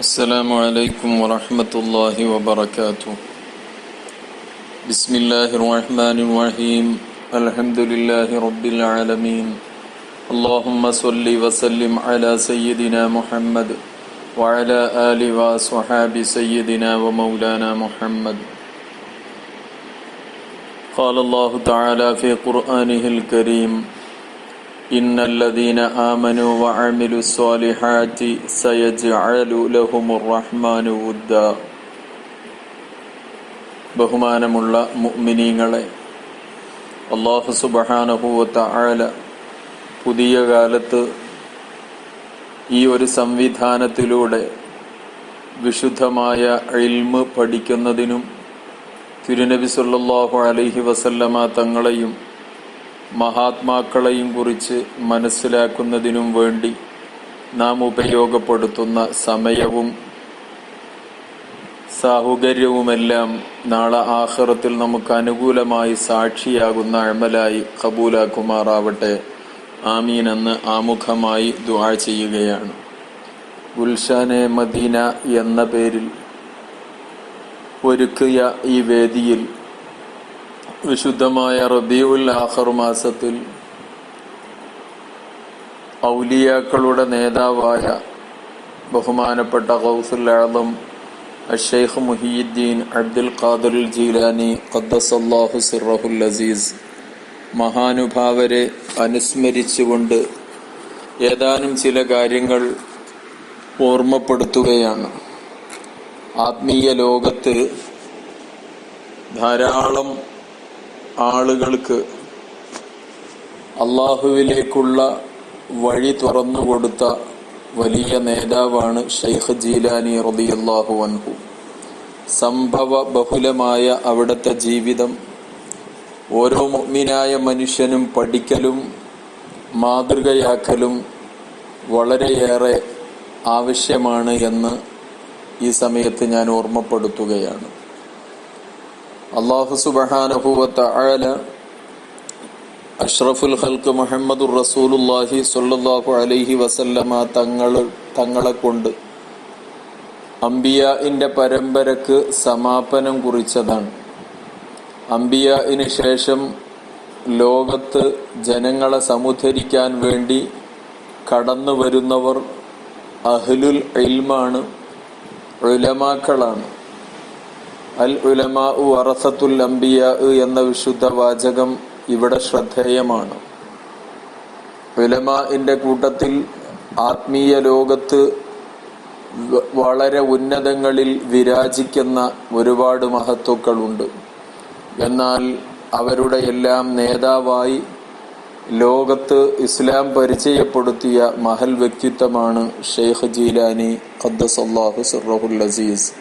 السلام عليكم ورحمة الله وبركاته. بسم الله الرحمن الرحيم. الحمد لله رب العالمين. اللهم صل وسلم على سيدنا محمد وعلى آل وصحاب سيدنا ومولانا محمد. قال الله تعالى في قرآنه الكريم إن الذين آمنوا وعملوا الصالحات سيجعل لهم الرحمن ودا ബഹുമാനമുള്ള മുഅ്മിനീങ്ങളെ അള്ളാഹു സുബഹാനഹുവത്ത ആല പുതിയ കാലത്ത് ഈ ഒരു സംവിധാനത്തിലൂടെ വിശുദ്ധമായ ഇൽമ് പഠിക്കുന്നതിനും തിരുനബി സല്ലല്ലാഹു അലൈഹി വസല്ലമ തങ്ങളെയും മഹാത്മാക്കളെയും കുറിച്ച് മനസ്സിലാക്കുന്നതിനും വേണ്ടി നാം ഉപയോഗപ്പെടുത്തുന്ന സമയവും സാഹുകര്യവുമെല്ലാം നാളെ ആഹ്റത്തിൽ നമുക്ക് അനുകൂലമായി സാക്ഷിയാകുന്ന അമലായി കബൂലാക്കുമാറാവട്ടെ. ആമീൻ എന്ന് ആമുഖമായി ദുആ ചെയ്യുകയാണ്. ഗുൽഷാനെ മദീന എന്ന പേരിൽ ഒരുക്കിയ ഈ വേദിയിൽ വിശുദ്ധമായ റബിയുൽ ആഹർ മാസത്തിൽ ഔലിയാക്കളുടെ നേതാവായ ബഹുമാനപ്പെട്ട ഗൗസുൽ ആദം അഷേഖ് മുഹിയുദ്ദീൻ അബ്ദുൽ ഖാദുൽ ജീലാനി ഖദ്ദസല്ലാഹു സിറഹുൽ അസീസ് മഹാനുഭാവരെ അനുസ്മരിച്ചുകൊണ്ട് ഏതാനും ചില കാര്യങ്ങൾ ഓർമ്മപ്പെടുത്തുകയാണ്. ആത്മീയ ലോകത്ത് ധാരാളം ആളുകൾക്ക് അള്ളാഹുവിലേക്കുള്ള വഴി തുറന്നു കൊടുത്ത വലിയ നേതാവാണ് ഷെയ്ഖ് ജീലാനി റബിയല്ലാഹു അൻഹു. സംഭവ ബഹുലമായ അവിടുത്തെ ജീവിതം ഓരോ മുഗ്മിനായ മനുഷ്യനും പഠിക്കലും മാതൃകയാക്കലും വളരെയേറെ ആവശ്യമാണ് എന്ന് ഈ സമയത്ത് ഞാൻ ഓർമ്മപ്പെടുത്തുകയാണ്. അള്ളാഹു സുബഹാനഹുവത്ത ആല അഷ്റഫുൽ ഹൽക്ക് മുഹമ്മദുർ റസൂലുല്ലാഹി സ്വല്ലല്ലാഹു അലൈഹി വസല്ലമ തങ്ങൾ തങ്ങളെ കൊണ്ട് അംബിയാഇന്റെ പരമ്പരക്ക് സമാപനം കുറിച്ചതാണ്. അംബിയാഇന് ശേഷം ലോകത്ത് ജനങ്ങളെ സമുദ്ധരിക്കാൻ വേണ്ടി കടന്നു വരുന്നവർ അഹ്ലുൽ ഇൽമാണ് ഉലമാക്കളാണ്. അൽ ഉലമാ വറസത്തുൽ അംബിയ എന്ന വിശുദ്ധ വാചകം ഇവിടെ ശ്രദ്ധേയമാണ്. ഉലമാന്റെ കൂട്ടത്തിൽ ആത്മീയ ലോകത്ത് വളരെ ഉന്നതങ്ങളിൽ വിരാജിക്കുന്ന ഒരുപാട് മഹത്വക്കളുണ്ട്. എന്നാൽ അവരുടെ എല്ലാം നേതാവായി ലോകത്ത് ഇസ്ലാം പരിചയപ്പെടുത്തിയ മഹൽ വ്യക്തിത്വമാണ് ഷെയ്ഖ് ജീലാനി ഖദ്ദസല്ലാഹു സിറഹുൽ അസീസ്.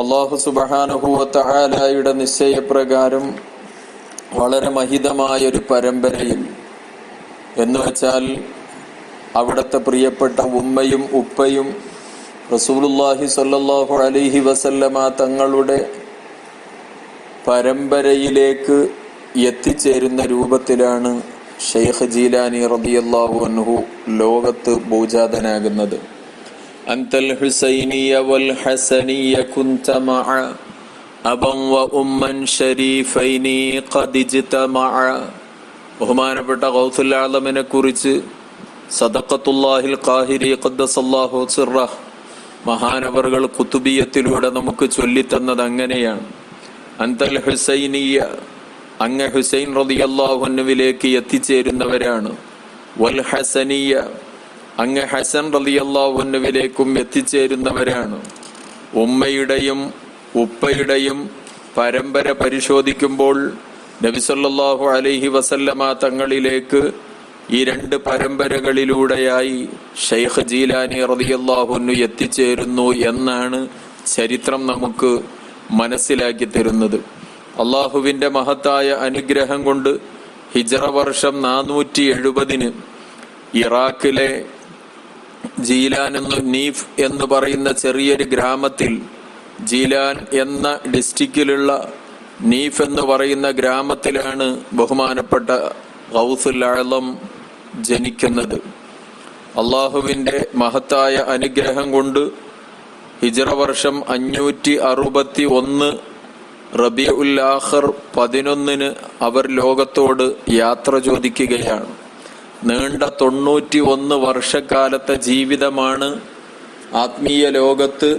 അള്ളാഹു സുബഹാനുഭൂവത്തായാലയുടെ നിശ്ചയപ്രകാരം വളരെ മഹിതമായ ഒരു പരമ്പരയിൽ എന്നുവെച്ചാൽ അവിടുത്തെ പ്രിയപ്പെട്ട ഉമ്മയും ഉപ്പയും റസൂലുല്ലാഹി സല്ലാഹു അലിഹി വസല്ലമ തങ്ങളുടെ പരമ്പരയിലേക്ക് എത്തിച്ചേരുന്ന രൂപത്തിലാണ് ഷെയ്ഖ് ജീലാനി റബിയല്ലാഹു അൻഹു ലോകത്ത് ഭൂജാതനാകുന്നത്. أنت الحسيني والحسني كنت مع أبا وأما شريفين قد اجتمعا ബഹുമാനപ്പെട്ട ഗൗസുൽ ആലമിനെ കുറിച്ച് സദക്കത്തുല്ലാഹിൽ ഖാഹിരി ഖദ്ദസല്ലാഹു സിറ മഹാനവറുകൾ കുത്തുബിയത്തിലൂടെ നമുക്ക് ചൊല്ലിത്തന്നത് അങ്ങനെയാണ് അന്തൽ ഹുസൈനിയ അങ്ങ് ഹുസൈൻ റളിയല്ലാഹുവിലേക്ക് എത്തിച്ചേരുന്നവരാണ് വൽ ഹസനിയ അങ്ങ് ഹസൻ റളിയല്ലാഹുവിലേക്കും എത്തിച്ചേരുന്നവരാണ്. ഉമ്മയുടെയും ഉപ്പയുടെയും പരമ്പര പരിശോധിക്കുമ്പോൾ നബിസല്ലാഹു അലൈഹി വസല്ലമ തങ്ങളിലേക്ക് ഈ രണ്ട് പരമ്പരകളിലൂടെയായി ഷെയ്ഖ് ജീലാനി റളിയല്ലാഹുന്നു എത്തിച്ചേരുന്നു എന്നാണ് ചരിത്രം നമുക്ക് മനസ്സിലാക്കി തരുന്നത്. അള്ളാഹുവിന്റെ മഹത്തായ അനുഗ്രഹം കൊണ്ട് ഹിജറ വർഷം നാനൂറ്റി എഴുപതിന് ഇറാഖിലെ ജീലാൻ എന്ന് നീഫ് എന്ന് പറയുന്ന ചെറിയൊരു ഗ്രാമത്തിൽ ജീലാൻ എന്ന ഡിസ്ട്രിക്റ്റിലുള്ള നീഫ് എന്ന് പറയുന്ന ഗ്രാമത്തിലാണ് ബഹുമാനപ്പെട്ട ഗൗസുൽ ആളം ജനിക്കുന്നത്. അള്ളാഹുവിന്റെ മഹത്തായ അനുഗ്രഹം കൊണ്ട് ഹിജറ വർഷം അഞ്ഞൂറ്റി അറുപത്തി ഒന്ന് റബി ഉൽ ആഖർ പതിനൊന്നിന് അവർ ലോകത്തോട് യാത്ര ചോദിക്കുകയാണ്. നീണ്ട തൊണ്ണൂറ്റി ഒന്ന് വർഷക്കാലത്തെ ജീവിതമാണ് ആത്മീയ ലോകത്ത്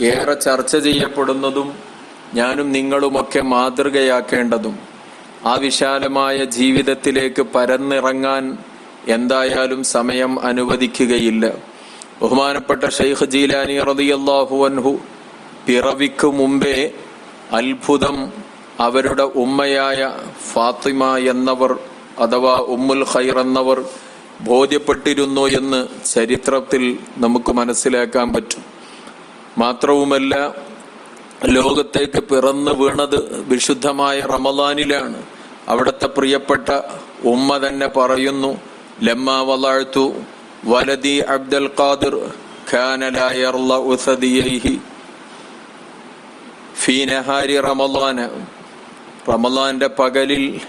ഏറെ ചർച്ച ചെയ്യപ്പെടുന്നതും ഞാനും നിങ്ങളുമൊക്കെ മാതൃകയാക്കേണ്ടതും. ആ വിശാലമായ ജീവിതത്തിലേക്ക് പരന്നിറങ്ങാൻ എന്തായാലും സമയം അനുവദിക്കുകയില്ല. ബഹുമാനപ്പെട്ട ഷെയ്ഖ് ജീലാനി റളിയല്ലാഹു അൻഹു പിറവിക്ക് മുമ്പേ അത്ഭുതം അവരുടെ ഉമ്മയായ ഫാത്തിമ എന്നവർ അഥവാ ഉമ്മുൽ ഖൈർ എന്നവർ ബോധ്യപ്പെട്ടിരുന്നു എന്ന് ചരിത്രത്തിൽ നമുക്ക് മനസ്സിലാക്കാൻ പറ്റും. മാത്രവുമല്ല ലോകത്തേക്ക് പിറന്നു വീണത് വിശുദ്ധമായ റമദാനിലാണ്. അവിടുത്തെ പ്രിയപ്പെട്ട ഉമ്മ തന്നെ പറയുന്നു ലമ്മ വളാഴ്ത്തു വലതി അബ്ദൽ ഖാദിർ ഫീനഹാരി റമദാന. റമദാന്റെ പകലിൽ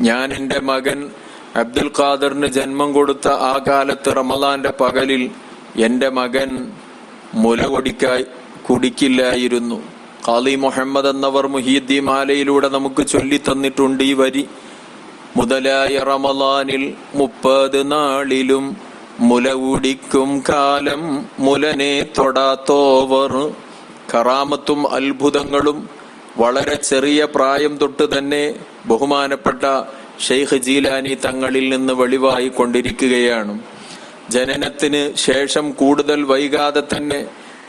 ഞാൻ എന്റെ മകൻ അബ്ദുൽ ഖാദറിന് ജന്മം കൊടുത്ത ആ കാലത്ത് റമദാന്റെ പകലിൽ എന്റെ മകൻ മുല കൊടിക്കായി കുടിക്കില്ലായിരുന്നു. ഖാലി മുഹമ്മദ് എന്നവർ മുഹീദ്ദീൻ മാലയിലൂടെ നമുക്ക് ചൊല്ലി തന്നിട്ടുണ്ട് ഈ വരി. മുതലായ റമദാനിൽ മുപ്പത് നാളിലും മുല കുടിക്കും കാലം മുലനെ തൊടാത്തോവർ കറാമത്തും അത്ഭുതങ്ങളും വളരെ ചെറിയ പ്രായം തൊട്ട് തന്നെ ബഹുമാനപ്പെട്ട ഷെയ്ഖ് ജീലാനി തങ്ങളിൽ നിന്ന് വെളിവായി കൊണ്ടിരിക്കുകയാണ്. ജനനത്തിന് ശേഷം കൂടുതൽ വൈകാതെ തന്നെ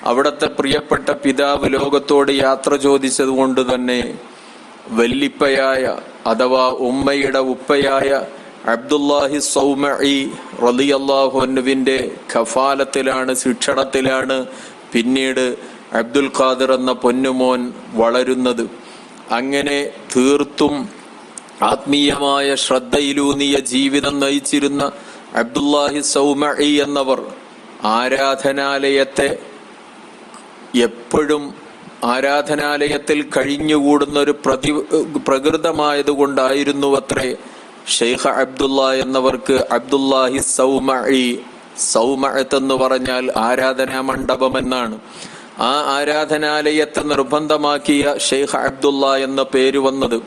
അവിടുത്തെ പ്രിയപ്പെട്ട പിതാവ് ലോകത്തോട് യാത്ര ചോദിച്ചത് കൊണ്ട് തന്നെ വല്ലിപ്പയായ അഥവാ ഉമ്മയുടെ ഉപ്പയായ അബ്ദുല്ലാഹി സൗമഇ റലിയല്ലാഹുവിന്റെ ഖഫാലത്തിലാണ് ശിക്ഷണത്തിലാണ് പിന്നീട് അബ്ദുൽ ഖാദിർ എന്ന പൊന്നുമോൻ വളരുന്നത് അങ്ങനെ തീർത്തും ആത്മീയമായ ശ്രദ്ധയിലൂന്നിയ ജീവിതം നയിച്ചിരുന്ന അബ്ദുല്ലാഹി സൗമഇ എന്നവർ ആരാധനാലയത്തെ എപ്പോഴും ആരാധനാലയത്തിൽ കഴിഞ്ഞുകൂടുന്ന ഒരു പ്രതി പ്രകൃതമായതുകൊണ്ടായിരുന്നു അത്രേ ഷെയ്ഖ് അബ്ദുള്ള എന്നവർക്ക് അബ്ദുല്ലാഹി സൗമഇ സൗമഅത്ത് എന്ന് പറഞ്ഞാൽ ആരാധനാ മണ്ഡപം എന്നാണ്. ആ ആരാധനാലയത്തെ നിർബന്ധമാക്കിയ ഷെയ്ഖ് അബ്ദുള്ള എന്ന പേര് വന്നത്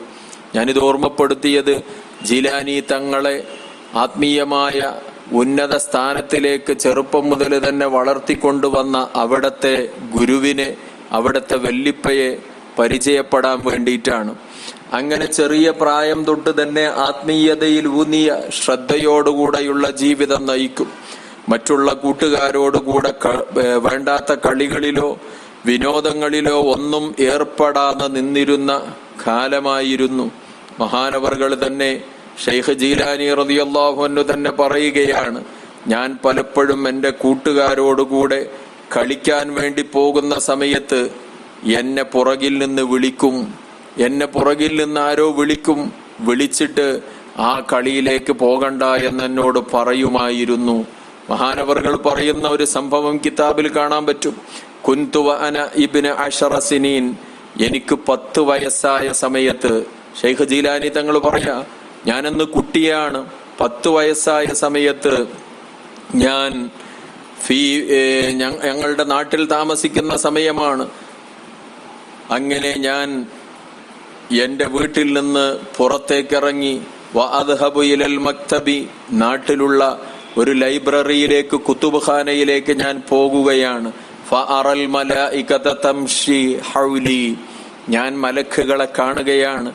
ഞാനിത് ഓർമ്മപ്പെടുത്തിയത് ജിലാനി തങ്ങളെ ആത്മീയമായ ഉന്നത സ്ഥാനത്തിലേക്ക് ചെറുപ്പം മുതൽ തന്നെ വളർത്തിക്കൊണ്ടുവന്ന അവിടത്തെ ഗുരുവിനെ അവിടത്തെ വെല്ലിപ്പയെ പരിചയപ്പെടാൻ വേണ്ടിയിട്ടാണ്. അങ്ങനെ ചെറിയ പ്രായം തൊട്ട് തന്നെ ആത്മീയതയിൽ ഊന്നിയ ശ്രദ്ധയോടുകൂടെയുള്ള ജീവിതം നയിക്കും. മറ്റുള്ള കൂട്ടുകാരോടുകൂടെ വേണ്ടാത്ത കളികളിലോ വിനോദങ്ങളിലോ ഒന്നും ഏർപ്പെടാതെ നിന്നിരുന്ന കാലമായിരുന്നു. മഹാനവറുകൾ തന്നെ ഷെയ്ഖ് ജീലാനി റളിയല്ലാഹു അൻഹു തന്നെ പറയുകയാണ് ഞാൻ പലപ്പോഴും എന്റെ കൂട്ടുകാരോടുകൂടെ കളിക്കാൻ വേണ്ടി പോകുന്ന സമയത്ത് എന്നെ പുറകിൽ നിന്ന് വിളിക്കും എന്നെ പുറകിൽ നിന്ന് ആരോ വിളിക്കും വിളിച്ചിട്ട് ആ കളിയിലേക്ക് പോകണ്ട എന്ന് എന്നോട് പറയുമായിരുന്നു. മഹാനവറുകൾ പറയുന്ന ഒരു സംഭവം കിതാബിൽ കാണാൻ പറ്റും. കുന്തുവ അന ഇബിന് അഷറസിനീൻ എനിക്ക് പത്ത് വയസ്സായ സമയത്ത്. ഷെയ്ഖ് ജീലാനി തങ്ങൾ പറയാ ഞാനന്ന് കുട്ടിയാണ്. പത്ത് വയസ്സായ സമയത്ത് ഞാൻ ഫീ ഞങ്ങളുടെ നാട്ടിൽ താമസിക്കുന്ന സമയമാണ്. അങ്ങനെ ഞാൻ എന്റെ വീട്ടിൽ നിന്ന് പുറത്തേക്കിറങ്ങി. വഅദ്ഹബു ഇലൽ മക്തബി നാട്ടിലുള്ള ഒരു ലൈബ്രറിയിലേക്ക് കുത്തുബ്ഖാനയിലേക്ക് ഞാൻ പോകുകയാണ്. ഞാൻ മലക്കുകളെ കാണുകയാണ്.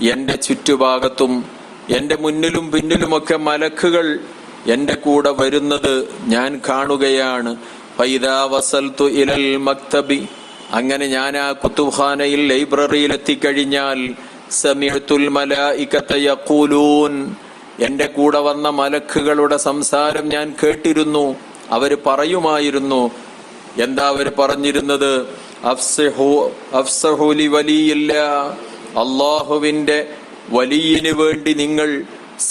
എന്റെ ചുറ്റുഭാഗത്തും എന്റെ മുന്നിലും പിന്നിലുമൊക്കെ മലക്കുകൾ എന്റെ കൂടെ വരുന്നത് ഞാൻ കാണുകയാണ്. ഫൈദാ വസൽതു ഇലൽ മക്തബി. അങ്ങനെ ഞാൻ ആ കുത്തുബ്ഖാനയിൽ ലൈബ്രറിയിൽ എത്തിക്കഴിഞ്ഞാൽ സമിഅത്തുൽ മലായികത യഖൂലൂൻ. എന്റെ കൂടെ വന്ന മലക്കുകളുടെ സംസാരം ഞാൻ കേട്ടിരുന്നു. അവർ പറയുമായിരുന്നു എന്താ അവർ പറഞ്ഞിരുന്നത്? അള്ളാഹുവിന്റെ വലിയന് വേണ്ടി നിങ്ങൾ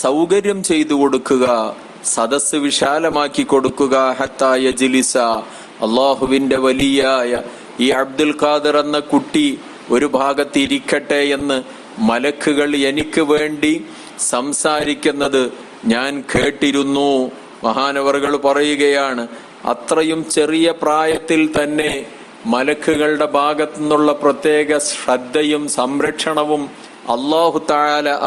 സൗകര്യം ചെയ്തു കൊടുക്കുക സദസ് വിശാലമാക്കി കൊടുക്കുക ഹത്തായ ജിലിസ അള്ളാഹുവിന്റെ വലിയായ ഈ അബ്ദുൽ ഖാദർ എന്ന കുട്ടി ഒരു ഭാഗത്ത് ഇരിക്കട്ടെ എന്ന് മലക്കുകൾ എനിക്ക് വേണ്ടി സംസാരിക്കുന്നത് ഞാൻ കേട്ടിരുന്നു. മഹാനവറുകൾ പറയുകയാണ് അത്രയും ചെറിയ പ്രായത്തിൽ തന്നെ മലക്കുകളുടെ ഭാഗത്തു നിന്നുള്ള പ്രത്യേക ശ്രദ്ധയും സംരക്ഷണവും അള്ളാഹു താല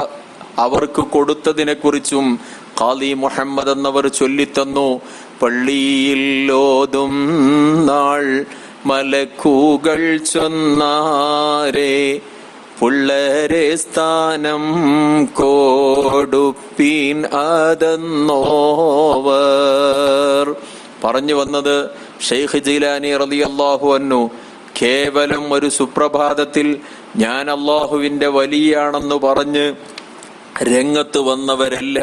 അവർക്ക് കൊടുത്തതിനെ കുറിച്ചും ഖാലി മുഹമ്മദ് എന്നവർ ചൊല്ലിത്തന്നു. പള്ളിയിൽ ലോതും നാൾ മലക്കൂകൾ ചൊന്നാരേ. പുള്ളരെ സ്ഥാനം കോടുപ്പീൻ അതെന്നോവർ. പറഞ്ഞു വന്നത് ഷെയ്ഖ് ജീലാനി റളിയല്ലാഹു അന്നു കേവലം ഒരു സുപ്രഭാതത്തിൽ ഞാൻ അള്ളാഹുവിന്റെ വലിയാണെന്ന് പറഞ്ഞ് രംഗത്ത് വന്നവരല്ല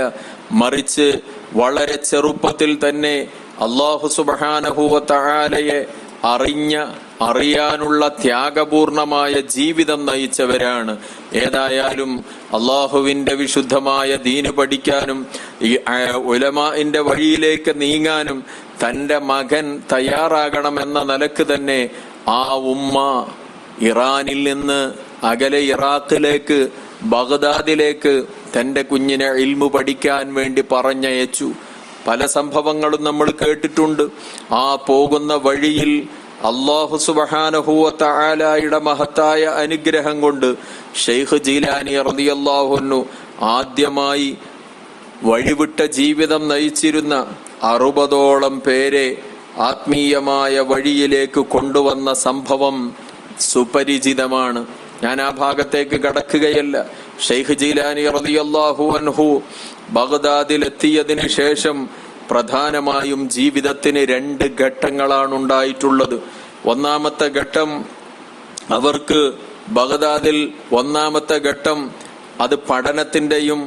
മറിച്ച് വളരെ ചെറുപ്പത്തിൽ തന്നെ അള്ളാഹു സുബാനഹുവ തആലയെ അറിഞ്ഞ അറിയാനുള്ള ത്യാഗപൂർണമായ ജീവിതം നയിച്ചവരാണ്. ഏതായാലും അള്ളാഹുവിന്റെ വിശുദ്ധമായ ദീന് പഠിക്കാനും ഈ ഉലമാന്റെ വഴിയിലേക്ക് നീങ്ങാനും തന്റെ മകൻ തയ്യാറാകണമെന്ന നിലയ്ക്ക് തന്നെ ആ ഉമ്മ ഇറാനിൽ നിന്ന് അകലെ ഇറാഖിലേക്ക് ബഗ്ദാദിലേക്ക് തന്റെ കുഞ്ഞിനെ ഇൽമു പഠിക്കാൻ വേണ്ടി പറഞ്ഞയച്ചു. പല സംഭവങ്ങളും നമ്മൾ കേട്ടിട്ടുണ്ട്. ആ പോകുന്ന വഴിയിൽ അള്ളാഹു സുബഹാനഹുവ തആലായുടെ മഹത്തായ അനുഗ്രഹം കൊണ്ട് ഷെയ്ഖ് ജീലാനി റളിയല്ലാഹുന്നു ആദ്യമായി വഴിവിട്ട ജീവിതം നയിച്ചിരുന്ന അറുപതോളം പേരെ ആത്മീയമായ വഴിയിലേക്ക് കൊണ്ടുവന്ന സംഭവം സുപരിചിതമാണ്. ഞാൻ ആ ഭാഗത്തേക്ക് കടക്കുകയല്ല. ഷെയ്ഖ് ജീലാനി റളിയല്ലാഹു അൻഹു ബഗ്ദാദിൽ എത്തിയതിനു ശേഷം പ്രധാനമായും ജീവിതത്തിന് രണ്ട് ഘട്ടങ്ങളാണ് ഉണ്ടായിട്ടുള്ളത് ഒന്നാമത്തെ ഘട്ടം അവർക്ക് ബഗ്ദാദിൽ ഒന്നാമത്തെ ഘട്ടം അത് പഠനത്തിന്റെയും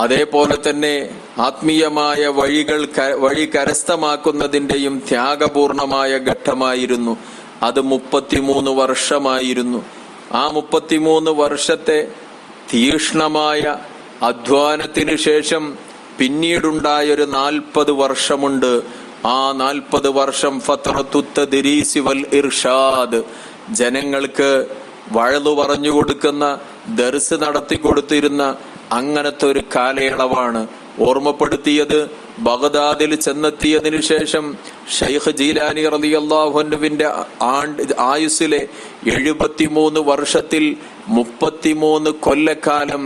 അതേപോലെ തന്നെ ആത്മീയമായ വഴികൾ വഴി കരസ്ഥമാക്കുന്നതിന്റെയും ത്യാഗപൂർണമായ ഘട്ടമായിരുന്നു. അത് മുപ്പത്തിമൂന്ന് വർഷമായിരുന്നു. ആ മുപ്പത്തിമൂന്ന് വർഷത്തെ തീക്ഷ്ണമായ അധ്വാനത്തിനു ശേഷം പിന്നീടുണ്ടായൊരു നാൽപ്പത് വർഷമുണ്ട്. ആ നാൽപ്പത് വർഷം ഫത്രത്തുത്തദിരീസി വൽ ഇർഷാദ് ജനങ്ങൾക്ക് വഴതു പറഞ്ഞു കൊടുക്കുന്ന ദർസ് നടത്തി കൊടുത്തിരുന്ന അങ്ങനത്തെ ഒരു കാലയളവാണ്. ഓർമ്മപ്പെടുത്തിയത് ബഗ്ദാദിൽ ചെന്നെത്തിയതിനു ശേഷം ഷെയ്ഖ് ജീലാനി റലിയല്ലാഹുനുവിന്റെ ആണ്ട് ആയുസ്സിലെ എഴുപത്തിമൂന്ന് വർഷത്തിൽ മുപ്പത്തിമൂന്ന് കൊല്ലക്കാലം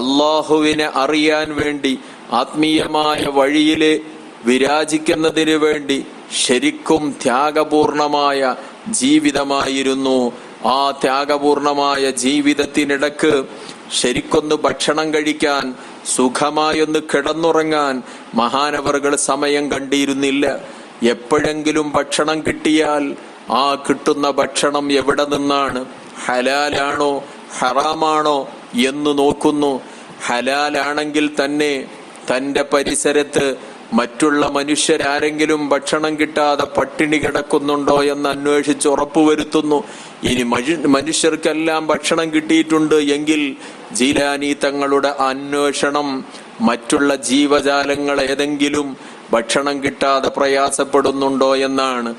അള്ളാഹുവിനെ അറിയാൻ വേണ്ടി ആത്മീയമായ വഴിയിൽ വിരാജിക്കുന്നതിന് വേണ്ടി ശരിക്കും ത്യാഗപൂർണമായ ജീവിതമായിരുന്നു. ആ ത്യാഗപൂർണമായ ജീവിതത്തിനിടക്ക് ശരിക്കൊന്ന് ഭക്ഷണം കഴിക്കാൻ സുഖമായൊന്ന് കിടന്നുറങ്ങാൻ മഹാനവറുകൾ സമയം കണ്ടിരുന്നില്ല. എപ്പോഴെങ്കിലും ഭക്ഷണം കിട്ടിയാൽ ആ കിട്ടുന്ന ഭക്ഷണം എവിടെ നിന്നാണ്? ഹലാലാണോ? ഹറാമാണോ? എന്ന് നോക്കുന്നു. ഹലാലാണെങ്കിൽ തന്നെ തന്റെ പരിസരത്ത് മറ്റുള്ള മനുഷ്യരാരെങ്കിലും ഭക്ഷണം കിട്ടാതെ പട്ടിണി കിടക്കുന്നുണ്ടോ എന്ന് അന്വേഷിച്ച് ഉറപ്പുവരുത്തുന്നു. ഇനി മനുഷ്യർക്കെല്ലാം ഭക്ഷണം കിട്ടിയിട്ടുണ്ട് എങ്കിൽ ജീലാനി തങ്ങളുടെ അന്വേഷണം മറ്റുള്ള ജീവജാലങ്ങൾ ഏതെങ്കിലും ഭക്ഷണം കിട്ടാതെ പ്രയാസപ്പെടുന്നുണ്ടോ എന്നാണ്.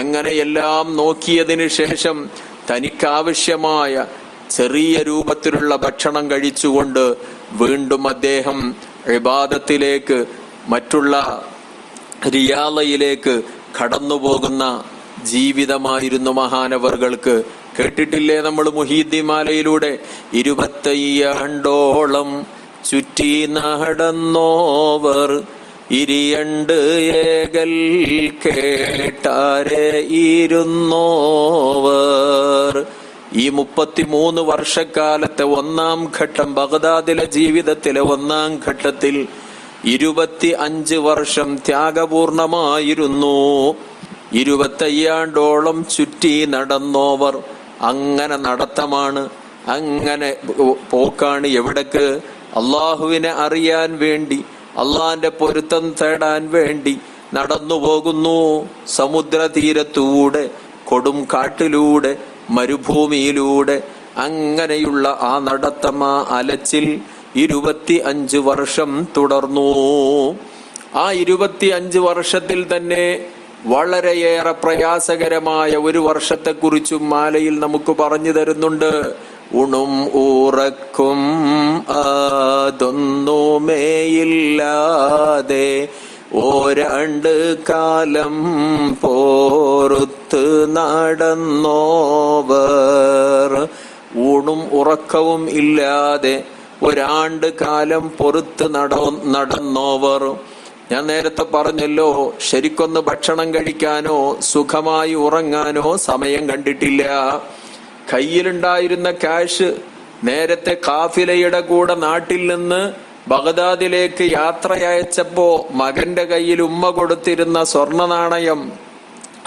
അങ്ങനെ എല്ലാം നോക്കിയതിനു ശേഷം തനിക്കാവശ്യമായ ചെറിയ രൂപത്തിലുള്ള ഭക്ഷണം കഴിച്ചുകൊണ്ട് വീണ്ടും അദ്ദേഹം ഇബാദത്തിലേക്ക് മറ്റുള്ള റിയാലയിലേക്ക് കടന്നുപോകുന്ന ജീവിതമായിരുന്നു മഹാനവറുകൾക്ക്. കേട്ടിട്ടില്ലേ നമ്മൾ മുഹീദ്ദിമാലയിലൂടെ ഇരുപത്തയ്യാണ്ടോളം ചുറ്റി നടന്നോവർ. ഇരിയണ്ട് ഏകൽ കേട്ടാരെ ഇരുന്നോവർ. ഈ മുപ്പത്തിമൂന്ന് വർഷക്കാലത്തെ ഒന്നാം ഘട്ടം ബഗ്ദാദിലെ ജീവിതത്തിലെ ഒന്നാം ഘട്ടത്തിൽ ഇരുപത്തി അഞ്ച് വർഷം ത്യാഗപൂർണമായിരുന്നു. ഇരുപത്തയ്യാണ്ടോളം ചുറ്റി നടന്നോവർ അങ്ങനെ നടത്തമാണ് അങ്ങനെ പോക്കാണ് എവിടേക്ക്? അള്ളാഹുവിനെ അറിയാൻ വേണ്ടി അള്ളാന്റെ പൊരുത്തം തേടാൻ വേണ്ടി നടന്നു പോകുന്നു സമുദ്രതീരത്തൂടെ കൊടും കാട്ടിലൂടെ മരുഭൂമിയിലൂടെ അങ്ങനെയുള്ള ആ നടത്തം ആ അലച്ചിൽ ഇരുപത്തി അഞ്ച് വർഷം തുടർന്നു. ആ ഇരുപത്തി അഞ്ച് വർഷത്തിൽ തന്നെ വളരെയേറെ പ്രയാസകരമായ ഒരു വർഷത്തെക്കുറിച്ചും മാലയിൽ നമുക്ക് പറഞ്ഞു തരുന്നുണ്ട്. ഉണും ഊറക്കും അതൊന്നുമേയില്ലാതെ ഓരണ്ട് കാലം പോറുത്ത് നടന്നോവർ. ഊണും ഉറക്കവും ഇല്ലാതെ ഒരാണ്ട് കാലം പൊറുത്ത് നട നടന്നോവർ. ഞാൻ നേരത്തെ പറഞ്ഞല്ലോ ശരിക്കൊന്ന് ഭക്ഷണം കഴിക്കാനോ സുഖമായി ഉറങ്ങാനോ സമയം കണ്ടിട്ടില്ല. കയ്യിലുണ്ടായിരുന്ന ക്യാഷ് നേരത്തെ കാഫിലയുടെ കൂടെ നാട്ടിൽ നിന്ന് ബഗദാദിലേക്ക് യാത്രയച്ചപ്പോ മകന്റെ കയ്യിൽ ഉമ്മ കൊടുത്തിരുന്ന സ്വർണ നാണയം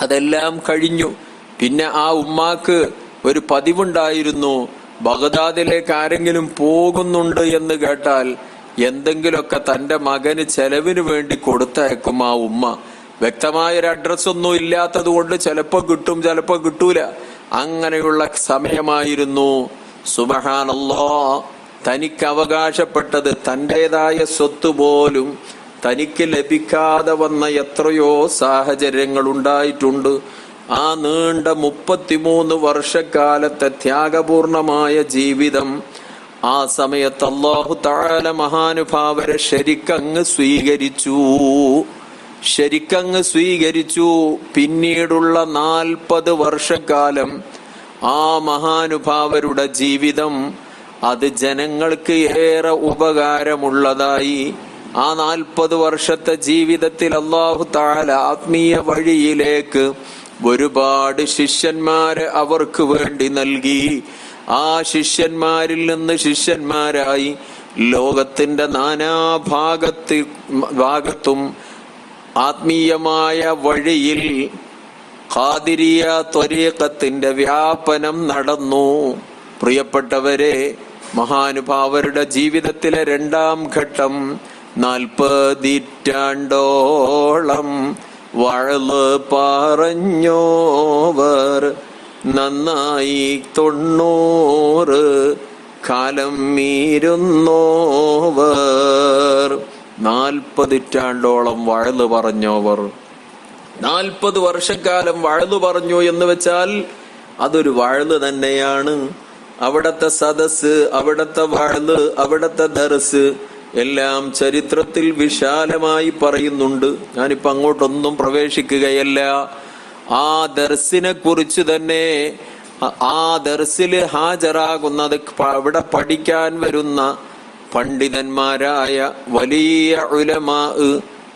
അതെല്ലാം കഴിഞ്ഞു. പിന്നെ ആ ഉമ്മാക്ക് ഒരു പതിവുണ്ടായിരുന്നു. ബഗദാദിലേക്ക് ആരെങ്കിലും പോകുന്നുണ്ട് എന്ന് കേട്ടാൽ എന്തെങ്കിലുമൊക്കെ തന്റെ മകന് ചെലവിന് വേണ്ടി കൊടുത്തയക്കും ആ ഉമ്മ. വ്യക്തമായ ഒരു അഡ്രസ്സൊന്നും ഇല്ലാത്തത് കൊണ്ട് ചിലപ്പോ കിട്ടും ചിലപ്പോ കിട്ടൂല. അങ്ങനെയുള്ള സമയമായിരുന്നു. സുബഹാനല്ലോ തനിക്ക് അവകാശപ്പെട്ടത് തന്റെതായ സ്വത്ത് പോലും തനിക്ക് ലഭിക്കാതെ വന്ന എത്രയോ സാഹചര്യങ്ങൾ ഉണ്ടായിട്ടുണ്ട് ആ നീണ്ട മുപ്പത്തിമൂന്ന് വർഷക്കാലത്തെ ത്യാഗപൂർണമായ ജീവിതം ആ സമയത്ത് അള്ളാഹു താഴല മഹാനുഭാവരെ ശരിക്കങ്ങ് സ്വീകരിച്ചു. ശരിക്കങ്ങ് സ്വീകരിച്ചു. പിന്നീടുള്ള നാൽപ്പത് വർഷക്കാലം ആ മഹാനുഭാവരുടെ ജീവിതം അത് ജനങ്ങൾക്ക് ഏറെ ഉപകാരമുള്ളതായി ആ നാൽപ്പത് വർഷത്തെ ജീവിതത്തിൽ അള്ളാഹു താല ആത്മീയ വഴിയിലേക്ക് ഒരുപാട് ശിഷ്യന്മാരെ അവർക്ക് വേണ്ടി നൽകി. ആ ശിഷ്യന്മാരിൽ നിന്ന് ശിഷ്യന്മാരായി ലോകത്തിന്റെ നാനാഭാഗത്തി ഭാഗത്തും ആത്മീയമായ വഴിയിൽ ഖാദിരിയ ത്വരീക്കത്തിന്റെ വ്യാപനം നടന്നു. പ്രിയപ്പെട്ടവരെ മഹാനുഭാവരുടെ ജീവിതത്തിലെ രണ്ടാം ഘട്ടം നാൽപ്പതിറ്റാണ്ടോളം വഴൽ പറഞ്ഞോവർ. നന്നായി തൊണ്ണൂറ് കാലം മീരുന്നോവർ നാൽപ്പതിറ്റാണ്ടോളം വഴൽ പറഞ്ഞോവർ. നാൽപ്പത് വർഷക്കാലം വഴൽ പറഞ്ഞു എന്ന് വെച്ചാൽ അതൊരു വഴൽ തന്നെയാണ്. അവിടത്തെ സദസ് അവിടത്തെ വഴൽ അവിടത്തെ ദർസ് എല്ലാം ചരിത്രത്തിൽ വിശാലമായി പറയുന്നുണ്ട്. ഞാനിപ്പോ അങ്ങോട്ടൊന്നും പ്രവേശിക്കുകയല്ല. ആ ദർസിനെ കുറിച്ച് തന്നെ ആ ദർസിൽ ഹാജരാകുന്നത് അവിടെ പഠിക്കാൻ വരുന്ന പണ്ഡിതന്മാരായ വലിയ ഉലമാ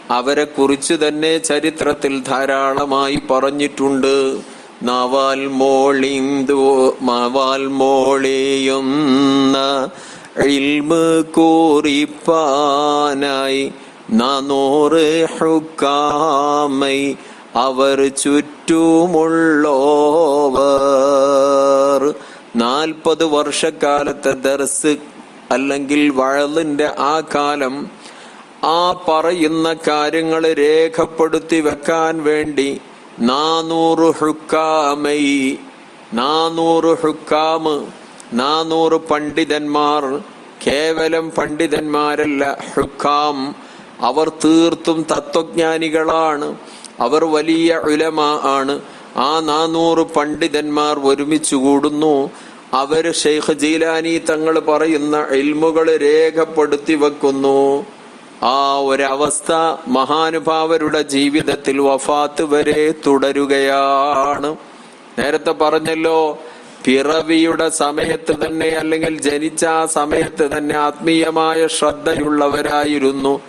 അവരെ കുറിച്ച് തന്നെ ചരിത്രത്തിൽ ധാരാളമായി പറഞ്ഞിട്ടുണ്ട്. നവാൽ മോളിന്തു മവാൽ മോളിയുന്ന ഇൽമ് നാനൂറ് ഹുക്കാമൈ അവർ ചുറ്റുമുള്ളോവർ. നാൽപ്പത് വർഷക്കാലത്തെ ദർസ് അല്ലെങ്കിൽ വഴലിന്റെ ആ കാലം ആ പറയുന്ന കാര്യങ്ങൾ രേഖപ്പെടുത്തി വെക്കാൻ വേണ്ടി നാനൂറ് ഹുക്കാമൈ നാനൂറ് ഹുക്കാമ് നാനൂറ് പണ്ഡിതന്മാർ കേവലം പണ്ഡിതന്മാരല്ല ഹുക്കാം. അവർ തീർത്തും തത്വജ്ഞാനികളാണ്. അവർ വലിയ ഉലമ ആണ്. ആ നാനൂറ് പണ്ഡിതന്മാർ ഒരുമിച്ച് കൂടുന്നു. അവർ ഷെയ്ഖ് ജീലാനി തങ്ങൾ പറയുന്ന ഇൽമുകൾ രേഖപ്പെടുത്തി വെക്കുന്നു. ആ ഒരവസ്ഥ മഹാനുഭാവരുടെ ജീവിതത്തിൽ വഫാത്ത് വരെ തുടരുകയാണ്. നേരത്തെ പറഞ്ഞല്ലോ പിറവിയുടെ സമയത്ത് തന്നെ അല്ലെങ്കിൽ ജനിച്ച ആ സമയത്ത് തന്നെ ആത്മീയമായ ശ്രദ്ധയുള്ളവരായിരുന്നു.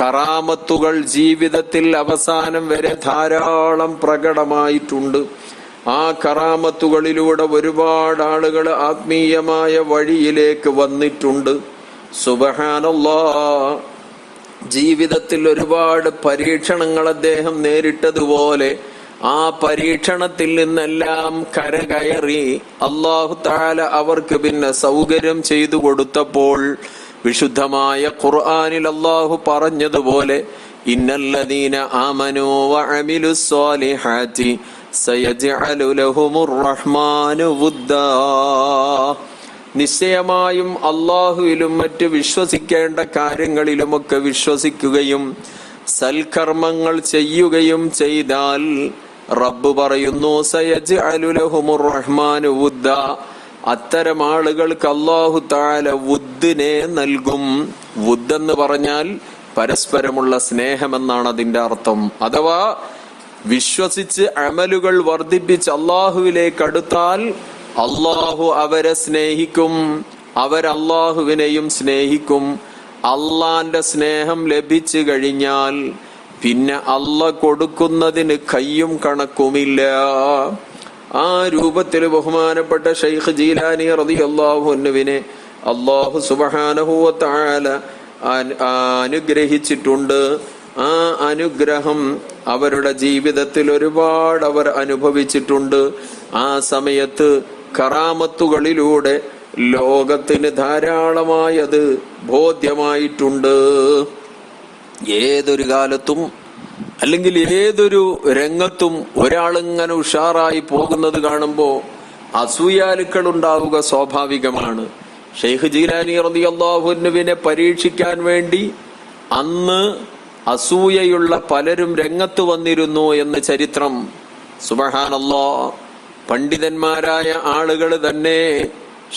കറാമത്തുകൾ ജീവിതത്തിൽ അവസാനം വരെ ധാരാളം പ്രകടമായിട്ടുണ്ട്. ആ കറാമത്തുകളിലൂടെ ഒരുപാട് ആളുകൾ ആത്മീയമായ വഴിയിലേക്ക് വന്നിട്ടുണ്ട്. സുബഹാനല്ലാ ജീവിതത്തിൽ ഒരുപാട് പരീക്ഷണങ്ങൾ അദ്ദേഹം നേരിട്ടതുപോലെ ആ പരീക്ഷണത്തിൽ നിന്നെല്ലാം കരകയറി അള്ളാഹു താല അവർക്ക് പിന്നെ സൗകര്യം ചെയ്തു കൊടുത്തപ്പോൾ വിശുദ്ധമായ ഖുർആാനിൽ അള്ളാഹു പറഞ്ഞതുപോലെ ഇന്നല്ലദീന ആമനു വഅമിലു സ്വാലിഹാത്തി സയജ്അലു ലഹുമുർ റഹ്മാനു നിശ്ചയമായും അള്ളാഹുവിലും മറ്റ് വിശ്വസിക്കേണ്ട കാര്യങ്ങളിലുമൊക്കെ വിശ്വസിക്കുകയും സൽക്കർമ്മങ്ങൾ ചെയ്യുകയും ചെയ്താൽ റബ്ബ് പറയുന്നു സയജ് വുദ്ദ. അത്തരം ആളുകൾക്ക് അള്ളാഹു താല വുദ്ദിനെ നൽകും. വുദ്ദെന്ന് പറഞ്ഞാൽ പരസ്പരമുള്ള സ്നേഹമെന്നാണ് അതിന്റെ അർത്ഥം. അഥവാ വിശ്വസിച്ച് അമലുകൾ വർദ്ധിപ്പിച്ച് അള്ളാഹുവിലേക്ക് അടുത്താൽ അള്ളാഹു അവരെ സ്നേഹിക്കും. അവരല്ലാഹുവിനെയും സ്നേഹിക്കും. അള്ളാന്റെ സ്നേഹം ലഭിച്ചു കഴിഞ്ഞാൽ പിന്നെ അല്ല കൊടുക്കുന്നതിന് കയ്യും കണക്കുമില്ല. ആ രൂപത്തിൽ ബഹുമാനപ്പെട്ട ഷെയ്ഖ് ജീലാനി റതി അള്ളാഹുവിനെ അള്ളാഹു സുബാനഹുവത്താല അനുഗ്രഹിച്ചിട്ടുണ്ട്. ആ അനുഗ്രഹം അവരുടെ ജീവിതത്തിൽ ഒരുപാട് അവർ അനുഭവിച്ചിട്ടുണ്ട്. ആ സമയത്ത് കറാമത്തുകളിലൂടെ ലോകത്തിന് ധാരാളമായത് ബോധ്യമായിട്ടുണ്ട്. ഏതൊരു കാലത്തും അല്ലെങ്കിൽ ഏതൊരു രംഗത്തും ഒരാളിങ്ങനെ ഉഷാറായി പോകുന്നത് കാണുമ്പോൾ അസൂയാലുക്കൾ ഉണ്ടാവുക സ്വാഭാവികമാണ്. ഷെയ്ഖ് ജീലാനി റതി അള്ളാഹുനുവിനെ പരീക്ഷിക്കാൻ വേണ്ടി അന്ന് അസൂയയുള്ള പലരും രംഗത്ത് വന്നിരുന്നു എന്ന ചരിത്രം. സുബഹാനല്ലോ പണ്ഡിതന്മാരായ ആളുകൾ തന്നെ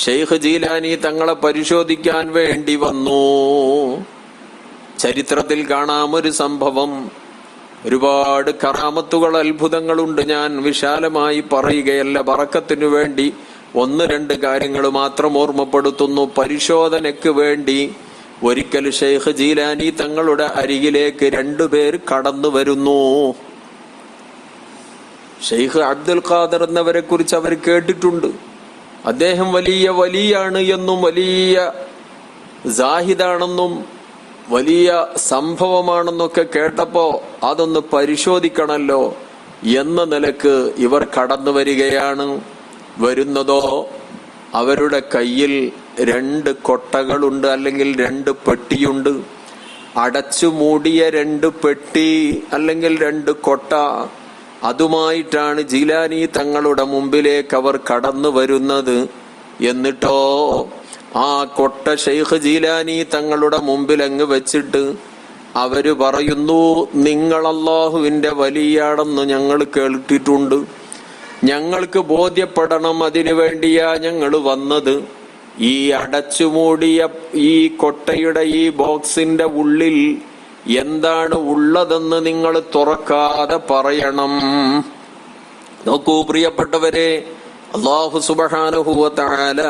ഷെയ്ഖ് ജീലാനി തങ്ങളെ പരിശോധിക്കാൻ വേണ്ടി വന്നു. ചരിത്രത്തിൽ കാണാമൊരു സംഭവം. ഒരുപാട് കറാമത്തുകൾ അത്ഭുതങ്ങളുണ്ട്. ഞാൻ വിശാലമായി പറയുകയല്ല. പറക്കത്തിനു വേണ്ടി ഒന്ന് രണ്ട് കാര്യങ്ങൾ മാത്രം ഓർമ്മപ്പെടുത്തുന്നു. പരിശോധനയ്ക്ക് വേണ്ടി ഒരിക്കൽ ഷെയ്ഖ് ജീലാനി തങ്ങളുടെ അരികിലേക്ക് രണ്ടുപേർ കടന്നു വരുന്നു. ഷെയ്ഖ് അബ്ദുൽ ഖാദർ എന്നവരെ കുറിച്ച് അവർ കേട്ടിട്ടുണ്ട്. അദ്ദേഹം വലിയ വലിയാണ് എന്നും വലിയ ജാഹിദാണെന്നും വലിയ സംഭവമാണെന്നൊക്കെ കേട്ടപ്പോ അതൊന്ന് പരിശോധിക്കണല്ലോ എന്ന നിലയ്ക്ക് ഇവർ കടന്നു വരികയാണ്. വരുന്നതോ അവരുടെ കയ്യിൽ രണ്ട് കൊട്ടകളുണ്ട് അല്ലെങ്കിൽ രണ്ട് പെട്ടിയുണ്ട്. അടച്ചു മൂടിയ രണ്ട് പെട്ടി അല്ലെങ്കിൽ രണ്ട് കൊട്ട. അതുമായിട്ടാണ് ജീലാനി തങ്ങളുടെ മുമ്പിലേക്ക് അവർ കടന്നു വരുന്നത്. എന്നിട്ടോ ആ കൊട്ട ഷെയ്ഖ് ജീലാനി തങ്ങളുടെ മുമ്പിൽ അങ്ങ് വെച്ചിട്ട് അവർ പറയുന്നു നിങ്ങൾ അള്ളാഹുവിന്റെ വലിയാണെന്ന് ഞങ്ങൾ കേട്ടിട്ടുണ്ട്. ഞങ്ങൾക്ക് ബോധ്യപ്പെടണം അതിനു വേണ്ടിയാ ഞങ്ങൾ വന്നത്. ഈ അടച്ചുമൂടിയ ഈ കൊട്ടയുടെ ഈ ബോക്സിന്റെ ഉള്ളിൽ എന്താണ് ഉള്ളതെന്ന് നിങ്ങൾ തുറക്കാതെ പറയണം. നോക്കൂ പ്രിയപ്പെട്ടവരെ അള്ളാഹു സുബഹാനുഭൂവത്താല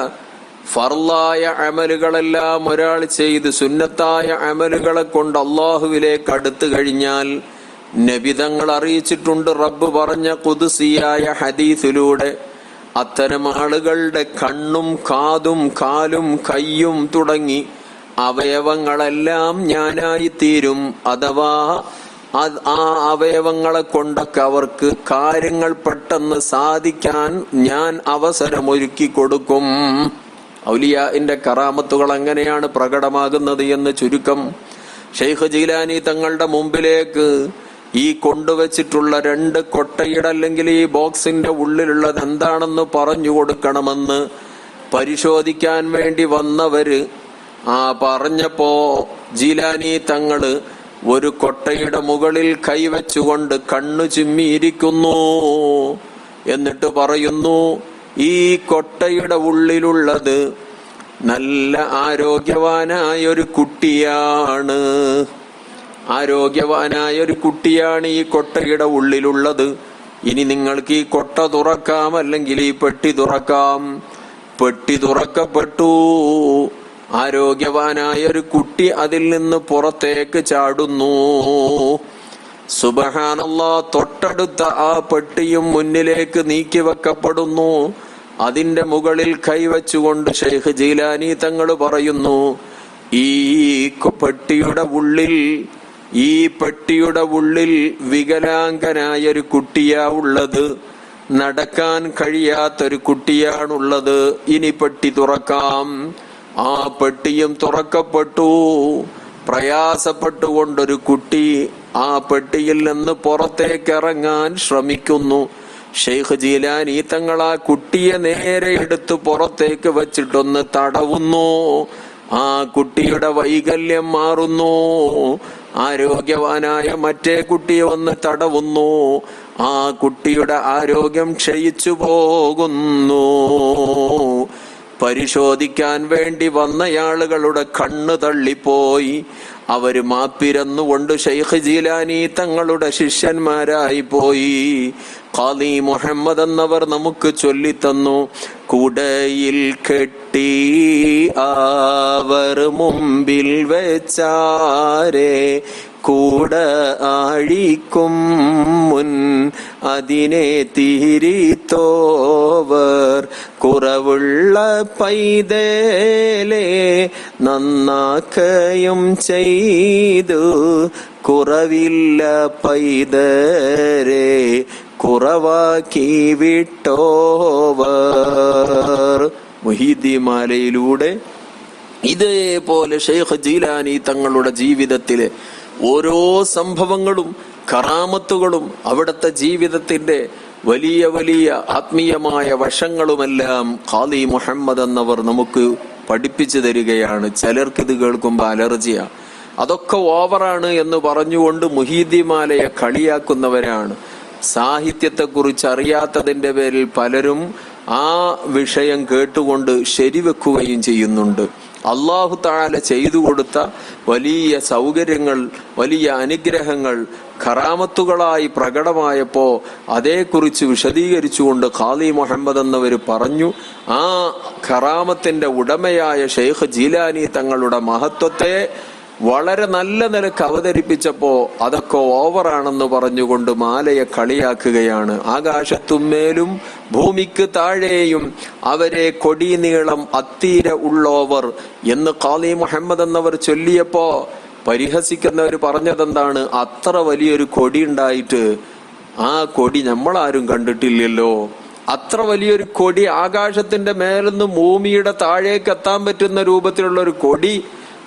ഫർലായ അമലുകളെല്ലാം ഒരാൾ ചെയ്ത് സുന്നത്തായ അമലുകളെ കൊണ്ട് അള്ളാഹുവിലേക്ക് അടുത്തു കഴിഞ്ഞാൽ നബിതങ്ങൾ അറിയിച്ചിട്ടുണ്ട് റബ്ബ് പറഞ്ഞ കുതിസിയായ ഹദീസിലൂടെ. അത്തരം ആളുകളുടെ കണ്ണും കാതും കാലും കയ്യും തുടങ്ങി അവയവങ്ങളെല്ലാം ഞാനായി തീരും. അഥവാ ആ അവയവങ്ങളെ കൊണ്ടൊക്കെ അവർക്ക് കാര്യങ്ങൾ പെട്ടെന്ന് സാധിക്കാൻ ഞാൻ അവസരമൊരുക്കി കൊടുക്കും. ഔലിയാന്റെ കറാമത്തുകൾ എങ്ങനെയാണ് പ്രകടമാകുന്നത് എന്ന് ചുരുക്കം ഷെയ്ഖ് ജീലാനി തങ്ങളുടെ മുമ്പിലേക്ക് ഈ കൊണ്ടുവച്ചിട്ടുള്ള രണ്ട് കൊട്ടയുടെ അല്ലെങ്കിൽ ഈ ബോക്സിന്റെ ഉള്ളിലുള്ളത് എന്താണെന്ന് പറഞ്ഞു കൊടുക്കണമെന്ന് പരിശോധിക്കാൻ വേണ്ടി വന്നവര് ആ പറഞ്ഞപ്പോ ജീലാനി തങ്ങൾ ഒരു കൊട്ടയുടെ മുകളിൽ കൈവച്ചുകൊണ്ട് കണ്ണു ചിമ്മിയിരിക്കുന്നു എന്നിട്ട് പറയുന്നു ഈ കൊട്ടയുടെ ഉള്ളിലുള്ളത് നല്ല ആരോഗ്യവാനായ ഒരു കുട്ടിയാണ്. ആരോഗ്യവാനായ ഒരു കുട്ടിയാണ് ഈ കൊട്ടയുടെ ഉള്ളിലുള്ളത്. ഇനി നിങ്ങൾക്ക് ഈ കൊട്ട തുറക്കാം അല്ലെങ്കിൽ ഈ പെട്ടി തുറക്കാം. പെട്ടി തുറക്കപ്പെട്ടു. ആരോഗ്യവാനായ ഒരു കുട്ടി അതിൽ നിന്ന് പുറത്തേക്ക് ചാടുന്നു. സുബഹാനല്ല തൊട്ടടുത്ത ആ പെട്ടിയും മുന്നിലേക്ക് നീക്കി വെക്കപ്പെടുന്നു അതിന്റെ മുകളിൽ കൈവച്ചുകൊണ്ട് ഷെയ്ഖ് ജീലാനി തങ്ങൾ പറയുന്നു ഈ പെട്ടിയുടെ ഉള്ളിൽ ഈ പെട്ടിയുടെ ഉള്ളിൽ വികലാംഗനായ ഒരു കുട്ടിയാ ഉള്ളത്. നടക്കാൻ കഴിയാത്തൊരു കുട്ടിയാണുള്ളത്. ഇനി പെട്ടി തുറക്കാം. ആ പെട്ടിയും തുറക്കപ്പെട്ടു. പ്രയാസപ്പെട്ടുകൊണ്ടൊരു കുട്ടി ആ പെട്ടിയിൽ നിന്ന് പുറത്തേക്ക് ഇറങ്ങാൻ ശ്രമിക്കുന്നു. ഷെയ്ഖ് ജീലാനി തങ്ങൾ ആ കുട്ടിയെ നേരെ എടുത്ത് പുറത്തേക്ക് വെച്ചിട്ടൊന്ന് തടവുന്നു. ആ കുട്ടിയുടെ വൈകല്യം മാറുന്നു. ആരോഗ്യവാനായ മറ്റേ കുട്ടിയെ വന്ന് തടവുന്നു. ആ കുട്ടിയുടെ ആരോഗ്യം ക്ഷയിച്ചു പോകുന്നു. പരിശോധിക്കാൻ വേണ്ടി വന്നയാളുകളുടെ കണ്ണ് തള്ളിപ്പോയി. അവർ മാപ്പിരന്നുകൊണ്ട് ഷെയ്ഖ് ജീലാനി തങ്ങളുടെ ശിഷ്യന്മാരായി പോയി. ഖാദി മുഹമ്മദ് എന്നവർ നമുക്ക് ചൊല്ലിത്തന്നു. കുടയിൽ കെട്ടി അവർ മുമ്പിൽ വെച്ചാരേ കൂട ആഴിക്കും മുൻ അതിനെ തീരിത്തോവർ. കുറവുള്ള പൈതേലേ നന്നാക്കയും ചെയ്തു. കുറവില്ല പൈതരെ കുറവാക്കി വിട്ടോവർ. മുഹീദ്ദിമാലയിലൂടെ ഇതേപോലെ ഷെയ്ഖ് ജീലാനി തങ്ങളുടെ ജീവിതത്തിലെ ഓരോ സംഭവങ്ങളും കറാമത്തുകളും അവിടുത്തെ ജീവിതത്തിന്റെ വലിയ വലിയ ആത്മീയമായ വശങ്ങളുമെല്ലാം ഖാലി മുഹമ്മദ് എന്നവർ നമുക്ക് പഠിപ്പിച്ചു തരികയാണ്. ചിലർക്ക് ഇത് കേൾക്കുമ്പോൾ അലർജിയാ. അതൊക്കെ ഓവറാണ് എന്ന് പറഞ്ഞുകൊണ്ട് മുഹീദിമാലയെ കളിയാക്കുന്നവരാണ്. സാഹിത്യത്തെ കുറിച്ച് അറിയാത്തതിന്റെ പേരിൽ പലരും ആ വിഷയം കേട്ടുകൊണ്ട് ശരിവെക്കുകയും ചെയ്യുന്നുണ്ട്. അള്ളാഹു താല ചെയ്തു കൊടുത്ത വലിയ സൗകര്യങ്ങൾ വലിയ അനുഗ്രഹങ്ങൾ ഖറാമത്തുകളായി പ്രകടമായപ്പോ അതേക്കുറിച്ച് വിശദീകരിച്ചുകൊണ്ട് ഖാദി മുഹമ്മദ് എന്നവർ പറഞ്ഞു ആ ഖറാമത്തിന്റെ ഉടമയായ ഷെയ്ഖ് ജീലാനി തങ്ങളുടെ മഹത്വത്തെ വളരെ നല്ല നിലയ്ക്ക് അവതരിപ്പിച്ചപ്പോ അതൊക്കെ ഓവറാണെന്ന് പറഞ്ഞുകൊണ്ട് മാലയെ കളിയാക്കുകയാണ്. ആകാശത്തുമേലും ഭൂമിക്ക് താഴെയും അവരെ കൊടിനീളം അത്തീര ഉള്ളോവർ എന്ന് ഖാലി മുഹമ്മദ് എന്നവർ ചൊല്ലിയപ്പോ പരിഹസിക്കുന്നവർ പറഞ്ഞതെന്താണ്? അത്ര വലിയൊരു കൊടി ഉണ്ടായിട്ട് ആ കൊടി നമ്മളാരും കണ്ടിട്ടില്ലല്ലോ. അത്ര വലിയൊരു കൊടി ആകാശത്തിന്റെ മേലെന്ന് ഭൂമിയുടെ താഴേക്ക് എത്താൻ പറ്റുന്ന രൂപത്തിലുള്ള ഒരു കൊടി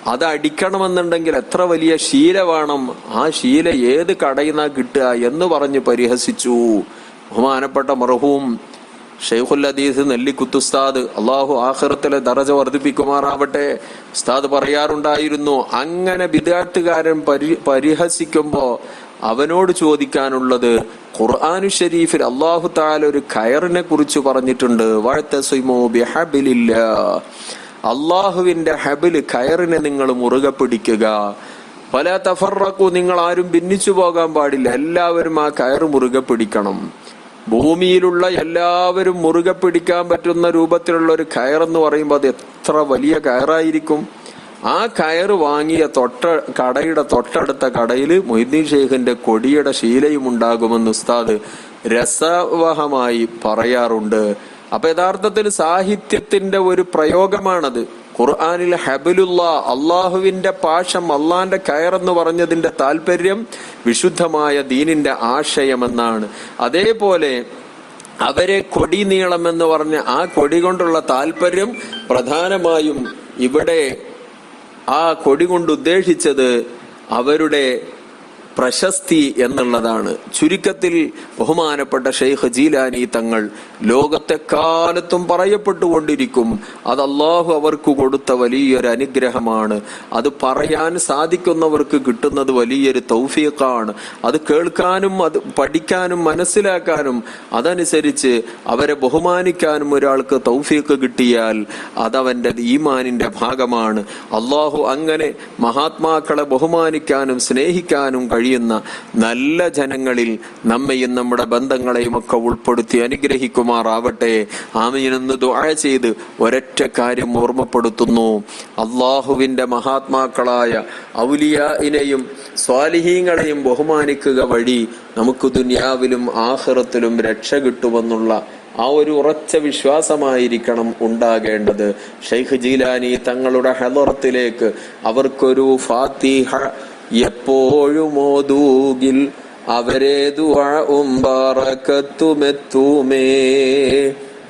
അത് അടിക്കണമെന്നുണ്ടെങ്കിൽ എത്ര വലിയ ശീല വേണം? ആ ശീല ഏത് കടയിന്നാ കിട്ടുക എന്ന് പറഞ്ഞ് പരിഹസിച്ചു. ബഹുമാനപ്പെട്ട മർഹൂം ഷെയ്ഖുൽ ഹദീസ് നെല്ലിക്കുത്തുസ്താദ് അള്ളാഹു ആഹ്റത്തിലെ ദറജ വർദ്ധിപ്പിക്കുമാറാവട്ടെ. ഉസ്താദ് പറയാറുണ്ടായിരുന്നു അങ്ങനെ വിദ്യാർത്ഥികാരൻ പരി പരിഹസിക്കുമ്പോ അവനോട് ചോദിക്കാനുള്ളത് ഖുർആാനു ഷരീഫിൽ അള്ളാഹു താല ഒരു കയറിനെ കുറിച്ച് പറഞ്ഞിട്ടുണ്ട് വാഴത്തെ സുമോ ബിഹബിലില്ല അള്ളാഹുവിന്റെ ഹബിൽ കയറിനെ നിങ്ങൾ മുറുകെ പിടിക്കുക. പല തഫറക്കു നിങ്ങൾ ആരും ഭിന്നിച്ചു പോകാൻ പാടില്ല. എല്ലാവരും ആ കയറ് മുറുകെ പിടിക്കണം. ഭൂമിയിലുള്ള എല്ലാവരും മുറുകെ പിടിക്കാൻ പറ്റുന്ന രൂപത്തിലുള്ള ഒരു കയറെന്ന് പറയുമ്പോൾ അത് എത്ര വലിയ കയറായിരിക്കും? ആ കയറ് വാങ്ങിയ തൊട്ട കടയുടെ തൊട്ടടുത്ത കടയിൽ മൊയ്തീൻ ഷെയ്ഖിന്റെ കൊടിയുടെ ശീലയും ഉണ്ടാകുമെന്ന് ഉസ്താദ് രസവഹമായി പറയാറുണ്ട്. അപ്പൊ യഥാർത്ഥത്തിൽ സാഹിത്യത്തിന്റെ ഒരു പ്രയോഗമാണത്. ഖുർആാനിൽ ഹബലുല്ല അള്ളാഹുവിന്റെ പാശം അള്ളാന്റെ കയറെന്ന് പറഞ്ഞതിന്റെ താല്പര്യം വിശുദ്ധമായ ദീനിന്റെ ആശയമെന്നാണ്. അതേപോലെ അവരെ കൊടി നീളം എന്ന് പറഞ്ഞ ആ കൊടി കൊണ്ടുള്ള താല്പര്യം പ്രധാനമായും ഇവിടെ ആ കൊടി കൊണ്ട് ഉദ്ദേശിച്ചത് അവരുടെ പ്രശസ്തി എന്നുള്ളതാണ്. ചുരുക്കത്തിൽ ബഹുമാനപ്പെട്ട ഷെയ്ഖ് ജീലാനി തങ്ങൾ ലോകത്തെ കാലത്തും പറയപ്പെട്ടുകൊണ്ടിരിക്കും. അത് അള്ളാഹു അവർക്ക് കൊടുത്ത വലിയൊരു അനുഗ്രഹമാണ്. അത് പറയാൻ സാധിക്കുന്നവർക്ക് കിട്ടുന്നത് വലിയൊരു തൗഫീഖാണ്. അത് കേൾക്കാനും അത് പഠിക്കാനും മനസ്സിലാക്കാനും അതനുസരിച്ച് അവരെ ബഹുമാനിക്കാനും ഒരാൾക്ക് തൗഫീഖ് കിട്ടിയാൽ അതവന്റെ ഈമാനിന്റെ ഭാഗമാണ്. അള്ളാഹു അങ്ങനെ മഹാത്മാക്കളെ ബഹുമാനിക്കാനും സ്നേഹിക്കാനും കഴിയുന്ന നല്ല ജനങ്ങളിൽ നമ്മയും നമ്മുടെ ബന്ധങ്ങളെയും ഒക്കെ ഉൾപ്പെടുത്തി അനുഗ്രഹിക്കുമാറാവട്ടെ. ആമീനെന്ന് ദുആ ചെയ്ത് ഒരൊറ്റ കാര്യം ഓർമ്മപ്പെടുത്തുന്നു. അള്ളാഹുവിന്റെ മഹാത്മാക്കളായ ഔലിയായിനെയും സ്വാലിഹീങ്ങളെയും ബഹുമാനിക്കുക വഴി നമുക്ക് ദുനിയാവിലും ആഹ്റത്തിലും രക്ഷ കിട്ടുമെന്നുള്ള ആ ഒരു ഉറച്ച വിശ്വാസമായിരിക്കണം ഉണ്ടാകേണ്ടത്. ഷെയ്ഖ് ജീലാനി തങ്ങളുടെ ഹലറത്തിലേക്ക് അവർക്കൊരു ഫാത്തിഹ എപ്പോഴും ഓതൂകിൽ അവരെ ദുആഉം ബറക്കത്തുമെത്തുമേ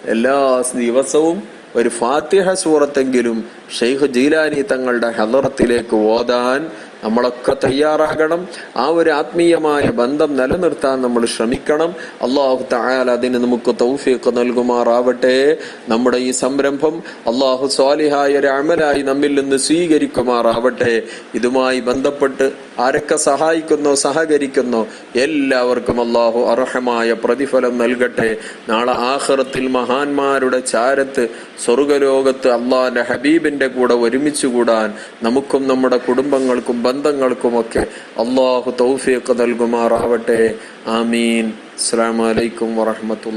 എല്ലാ ദിവസവും ഒരു ഫാത്തിഹ സൂറത്തെങ്കിലും ഷെയ്ഖ് ജീലാനി തങ്ങളുടെ ഹലറത്തിലേക്ക് ഓതാൻ നമ്മളൊക്കെ തയ്യാറാകണം. ആ ഒരു ആത്മീയമായ ബന്ധം നിലനിർത്താൻ നമ്മൾ ശ്രമിക്കണം. അള്ളാഹു തായാൽ അതിന് നമുക്ക് തൗഫീഖ് നൽകുമാറാവട്ടെ. നമ്മുടെ ഈ സംരംഭം അള്ളാഹു സ്വാലിഹായ ഒരു അമലായി നമ്മിൽ നിന്ന് സ്വീകരിക്കുമാറാവട്ടെ. ഇതുമായി ബന്ധപ്പെട്ട് ആരൊക്കെ സഹായിക്കുന്നോ സഹകരിക്കുന്നോ എല്ലാവർക്കും അള്ളാഹു അർഹമായ പ്രതിഫലം നൽകട്ടെ. നാളെ ആഹ്റത്തിൽ മഹാന്മാരുടെ ചാരത്ത് സ്വർഗലോകത്ത് അള്ളാഹിന്റെ ഹബീബിന്റെ കൂടെ ഒരുമിച്ച് കൂടാൻ നമുക്കും നമ്മുടെ കുടുംബങ്ങൾക്കും ബന്ധങ്ങൾക്കുമൊക്കെ അള്ളാഹു തൗഫീഖ് നൽകുമാറാവട്ടെ. ആമീൻ. അസ്സാം വലൈക്കും വറഹ്മത്തുള്ളാഹി